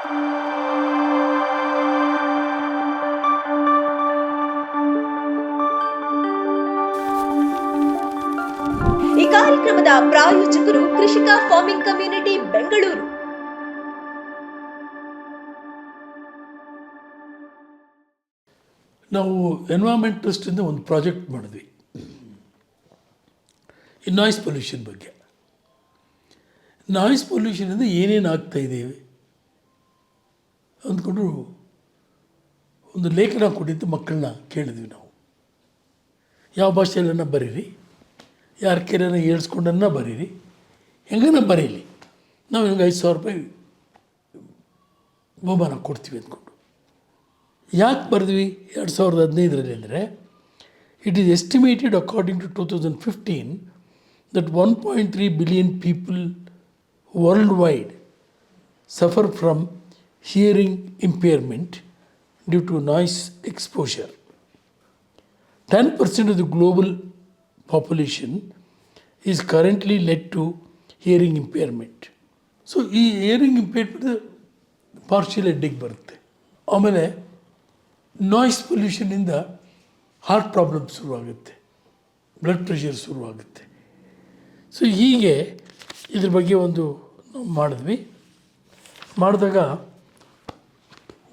ಈ ಕಾರ್ಯಕ್ರಮದ ಪ್ರಾಯೋಜಕರು ಕೃಷಿಕ ಫಾರ್ಮಿಂಗ್ ಕಮ್ಯುನಿಟಿ ಬೆಂಗಳೂರು. ನಾವು ಎನ್ವೈರ್ಮೆಂಟ್ ಟ್ರಸ್ಟಿಂದ ಒಂದು ಪ್ರಾಜೆಕ್ಟ್ ಮಾಡಿದ್ವಿ. ಈ ನಾಯ್ಸ್ ಪೊಲ್ಯೂಷನ್ ಬಗ್ಗೆ. ನಾಯ್ಸ್ ಪೊಲ್ಯೂಷನಿಂದ ಏನೇನು ಆಗ್ತಾ ಇದೆ? ಅಂದ್ಕೊಂಡು ಒಂದು ಲೇಖನ ಕೊಟ್ಟಿದ್ದು ಮಕ್ಕಳನ್ನ ಕೇಳಿದ್ವಿ ನಾವು. ಯಾವ ಭಾಷೆಯಲ್ಲನ್ನ ಬರೀರಿ? ಯಾರ ಕೆರೆನ ಏಳ್ಸ್ಕೊಂಡನ್ನ ಬರೀರಿ? ಹೆಂಗನ ಬರೀಲಿ? ನಾವು ನಿಮ್ಗೆ ಐದು ಸಾವಿರ ರೂಪಾಯಿ ಬಹುಮಾನ ಕೊಡ್ತೀವಿ ಅಂದ್ಕೊಂಡು ಯಾಕೆ ಬರೆದ್ವಿ? ಎರಡು ಸಾವಿರದ ಹದಿನೈದರಲ್ಲಿ ಅಂದರೆ it is estimated according to two thousand fifteen that one point three billion people world wide suffer from hearing impairment due to noise exposure. 10% of the global population is currently led to hearing impairment. So ಈ hearing impairment partial ಹೆಡ್ಡಿಗೆ ಬರುತ್ತೆ ಆಮೇಲೆ noise ಪೊಲ್ಯೂಷನಿಂದ heart problem ಶುರುವಾಗುತ್ತೆ blood pressure ಶುರುವಾಗುತ್ತೆ so ಹೀಗೆ ಇದ್ರ ಬಗ್ಗೆ ಒಂದು ಮಾಡಿದ್ವಿ ಮಾಡಿದಾಗ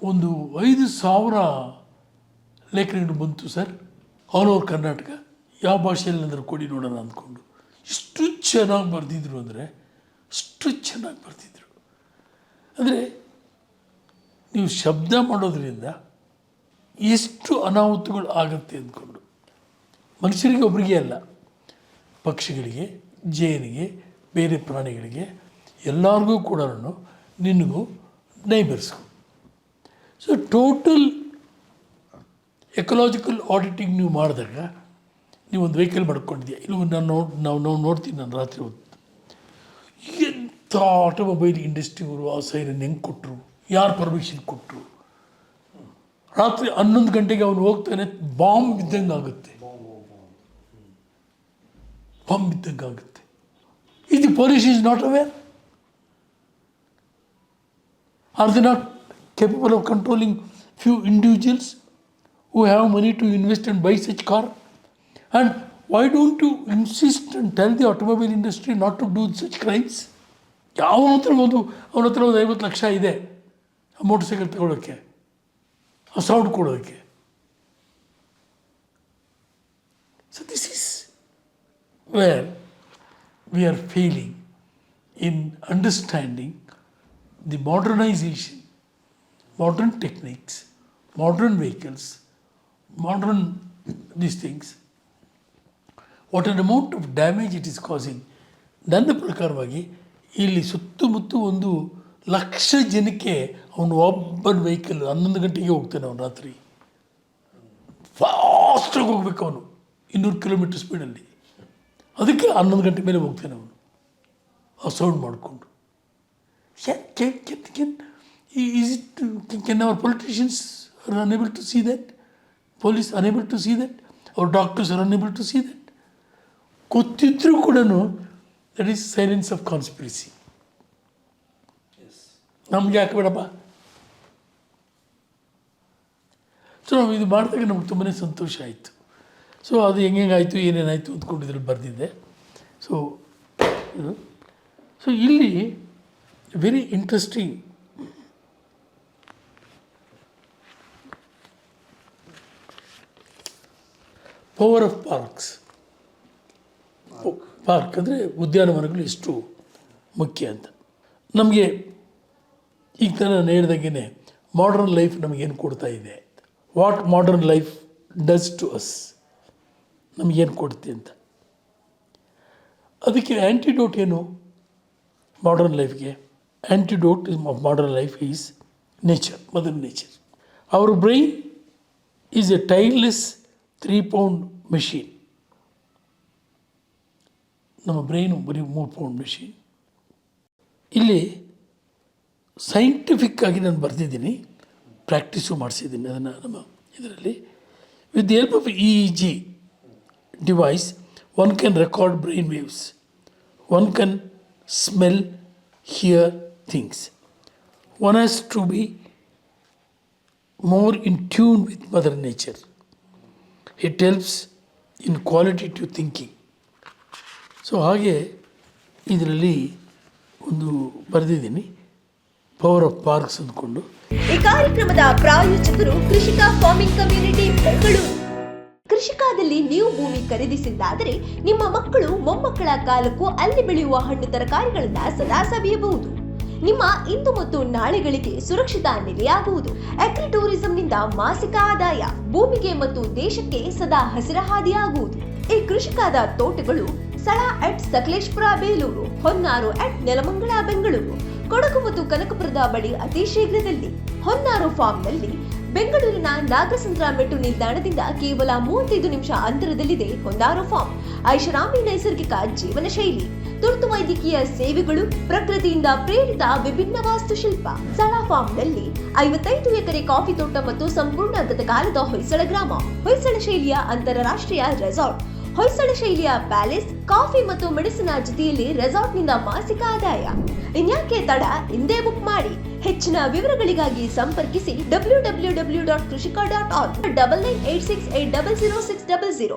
ಒಂದು ಐದು ಸಾವಿರ ಲೇಖನಗಳು ಬಂತು ಸರ್. All over Karnataka. ಯಾವ ಭಾಷೆಯಲ್ಲಿ ಅಂದ್ರೆ ಕೊಡಿ ನೋಡೋಣ ಅಂದ್ಕೊಂಡು. ಇಷ್ಟು ಚೆನ್ನಾಗಿ ಬರೆದಿದ್ರು ಅಂದರೆ, ಅಷ್ಟು ಚೆನ್ನಾಗಿ ಬರ್ತಿದ್ರು ಅಂದರೆ, ನೀವು ಶಬ್ದ ಮಾಡೋದ್ರಿಂದ ಎಷ್ಟು ಅನಾಹುತಗಳು ಆಗುತ್ತೆ ಅಂದ್ಕೊಂಡು. ಮನುಷ್ಯರಿಗೆ ಒಬ್ಬರಿಗೆ ಅಲ್ಲ. ಪಕ್ಷಿಗಳಿಗೆ, ಜೇನಿಗೆ, ಬೇರೆ ಪ್ರಾಣಿಗಳಿಗೆ ಎಲ್ಲರಿಗೂ ಕೂಡ ನಿನಗೂ ನೈಬರ್ಸ್ಗೂ. ಸೊ ಟೋಟಲ್ ಎಕಲಾಜಿಕಲ್ ಆಡಿಟಿಂಗ್ ನೀವು ಮಾಡಿದಾಗ ನೀವು ಒಂದು ವೆಹಿಕಲ್ ಮಾಡ್ಕೊಂಡಿದ್ಯಾ ಇಲ್ಲಿ ನಾನು ನೋಡ್ ನಾವು ನಾವು ನೋಡ್ತೀನಿ ನಾನು ರಾತ್ರಿ ಹೊತ್ತು. ಎಂಥ ಆಟೋಮೊಬೈಲ್ ಇಂಡಸ್ಟ್ರಿಯವರು ಆ ಸೈರನ್ ಹೆಂಗೆ ಕೊಟ್ಟರು ಯಾರು ಪರ್ಮಿಷನ್ ಕೊಟ್ಟರು ರಾತ್ರಿ ಹನ್ನೊಂದು ಗಂಟೆಗೆ ಅವನು ಹೋಗ್ತಾನೆ ಬಾಂಬ್ ಬಿದ್ದಂಗೆ ಆಗುತ್ತೆ. ಬಾಂಬ್ ಬಿದ್ದಂಗೆ ಆಗುತ್ತೆ. ಇದು police is not aware are the not capable of controlling few individuals who have money to invest and buy such car? And why don't you insist and tell the automobile industry not to do such crimes? ಯಾವನ ಹತ್ರ ಒಂದು ಅವನ ಹತ್ರ ಒಂದು ಐವತ್ತು ಲಕ್ಷ ಇದೆ motor cycle ತಗೊಳ್ಳೋಕ್ಕೆ ಆ sound ಕೊಡೋಕ್ಕೆ so this is where we are failing in understanding the modernisation modern techniques, modern vehicles, modern these things, what an amount of damage it is causing. ನನ್ನ ಪ್ರಕಾರವಾಗಿ ಇಲ್ಲಿ ಸುತ್ತಮುತ್ತ ಒಂದು ಲಕ್ಷ ಜನಕ್ಕೆ ಅವನು ಒಬ್ಬನ ವೆಹಿಕಲ್ ಹನ್ನೊಂದು ಗಂಟೆಗೆ ಹೋಗ್ತಾನೆ ಅವನು ರಾತ್ರಿ. ಫಾಸ್ಟಾಗಿ ಹೋಗ್ಬೇಕು ಅವನು. ಇನ್ನೂರು ಕಿಲೋಮೀಟ್ರ್ ಸ್ಪೀಡಲ್ಲಿ ಅದಕ್ಕೆ ಹನ್ನೊಂದು ಗಂಟೆ ಮೇಲೆ ಹೋಗ್ತಾನೆ ಅವನು. ಆ ಸೌಂಡ್ ಮಾಡಿಕೊಂಡು. Is it, can, can our politicians are unable to see that? Police unable to see that? Our doctors are unable to see that? ಗೊತ್ತಿದ್ರೂ ಕೂಡ that is silence of conspiracy ನಮ್ಗೆ ಯಾಕೆ ಬೇಡಪ್ಪ ಸೊ ನಾವು ಇದು ಮಾಡಿದಾಗ ನಮ್ಗೆ ತುಂಬಾ ಸಂತೋಷ ಆಯಿತು ಸೊ ಅದು ಹೆಂಗೆಂಗಾಯಿತು ಏನೇನಾಯಿತು ಅಂದ್ಕೊಂಡು ಬರೆದಿದ್ದೆ ಸೊ ಸೊ ಇಲ್ಲಿ very interesting power of parks park ಅಂದರೆ ಉದ್ಯಾನವನಗಳು ಎಷ್ಟು ಮುಖ್ಯ ಅಂತ. ನಮಗೆ ಈಗ ನಾನು ಹೇಳ್ದಂಗೆ ಮಾಡರ್ನ್ ಲೈಫ್ ನಮಗೇನು ಕೊಡ್ತಾ ಇದೆ? What modern life does to us ನಮಗೇನು ಕೊಡುತ್ತೆ ಅಂತ? ಅದಕ್ಕೆ ಆ್ಯಂಟಿಡೋಟ್ ಏನು? Modern ಲೈಫ್ಗೆ antidote of modern life is nature mother nature our brain is a tireless three pound machine ನಮ್ಮ ಬ್ರೈನು ಬರೀ ಮೂರು ಪೌಂಡ್ ಮೆಷಿನ್ ಇಲ್ಲಿ ಸೈಂಟಿಫಿಕ್ ಆಗಿ ನಾನು ಬರೆದಿದ್ದೀನಿ ಪ್ರಾಕ್ಟೀಸು ಮಾಡಿಸಿದ್ದೀನಿ ಅದನ್ನು ನಮ್ಮ ಇದರಲ್ಲಿ. With the help of E G device one can record brain waves one can smell hear things one has to be more in tune with mother Nature. It helps in qualitative thinking so ಹಾಗೆ ಇದರಲ್ಲಿ ಒಂದು ಬರೆದಿದ್ದೀನಿ. Power of parks ಅಂದ್ಕೊಂಡು. ಈ ಕಾರ್ಯಕ್ರಮದ ಪ್ರಾಯೋಜಕರು ಕೃಷಿಕ farming community Bengaluru. ಕೃಷಿಕಾದಲ್ಲಿ ನೀವು ಭೂಮಿ ಖರೀದಿಸಿದ್ದಾದರೆ ನಿಮ್ಮ ಮಕ್ಕಳು ಮೊಮ್ಮಕ್ಕಳ ಕಾಲಕ್ಕೂ ಅಲ್ಲಿ ಬೆಳೆಯುವ ಹಣ್ಣು ತರಕಾರಿಗಳನ್ನ ಸದಾ ಸವಿಯಬಹುದು. ನಿಮ್ಮ ಇಂದು ಮತ್ತು ನಾಳೆಗಳಿಗೆ ಸುರಕ್ಷಿತ ನೆಲೆಯಾಗುವುದು. ಅಗ್ರಿ ಟೂರಿಸಂನಿಂದ ಮಾಸಿಕ ಆದಾಯ, ಭೂಮಿಗೆ ಮತ್ತು ದೇಶಕ್ಕೆ ಸದಾ ಹಸಿರ ಹಾದಿಯಾಗುವುದು ಈ ಕೃಷಿಕಾದ ತೋಟಗಳು ಸ್ಥಳ ಅಟ್ ಸಕಲೇಶ್ಪುರ, ಬೇಲೂರು, ಹೊನ್ನಾರು ಅಟ್ ನೆಲಮಂಗಳ ಬೆಂಗಳೂರು. ಕೊಡಗು ಮತ್ತು ಕನಕಪುರದ ಬಳಿ ಅತಿ ಶೀಘ್ರದಲ್ಲಿ ಹೊನ್ನಾರು ಫಾರ್ಮ್ನಲ್ಲಿ ಬೆಂಗಳೂರಿನ ನಾಗಸಂದ್ರ ಮೆಟ್ಟು ನಿಲ್ದಾಣದಿಂದ ಕೇವಲ ಮೂವತ್ತೈದು ನಿಮಿಷ ಅಂತರದಲ್ಲಿದೆ ಹೊನ್ನಾರು ಫಾರ್ಮ್. ಐಷಾರಾಮಿ ನೈಸರ್ಗಿಕ ಜೀವನ ಶೈಲಿ ತುರ್ತು ವೈದ್ಯಕೀಯ ಸೇವೆಗಳು, ಪ್ರಕೃತಿಯಿಂದ ಪ್ರೇರಿತ ವಿಭಿನ್ನ ವಾಸ್ತುಶಿಲ್ಪ. ಸಳ ಫಾರ್ಮ್ನಲ್ಲಿ ಐವತ್ತೈದು ಎಕರೆ ಕಾಫಿ ತೋಟ ಮತ್ತು ಸಂಪೂರ್ಣ ಗತಕಾಲದ ಹೊಯ್ಸಳ ಗ್ರಾಮ, ಹೊಯ್ಸಳ ಶೈಲಿಯ ಅಂತಾರಾಷ್ಟ್ರೀಯ ರೆಸಾರ್ಟ್. ಹೊಯ್ಸಳ ಶೈಲಿಯ ಪ್ಯಾಲೇಸ್, ಕಾಫಿ ಮತ್ತು ಮೆಣಸಿನ ಜೊತೆಯಲ್ಲಿ ರೆಸಾರ್ಟ್ನಿಂದ ಮಾಸಿಕ ಆದಾಯ. ಇನ್ಯಾಕೆ ತಡ? ಇಂದೇ ಬುಕ್ ಮಾಡಿ. ಹೆಚ್ಚಿನ ವಿವರಗಳಿಗಾಗಿ ಸಂಪರ್ಕಿಸಿ W W W dot Krishika dot or double nine eight six eight double zero six double zero.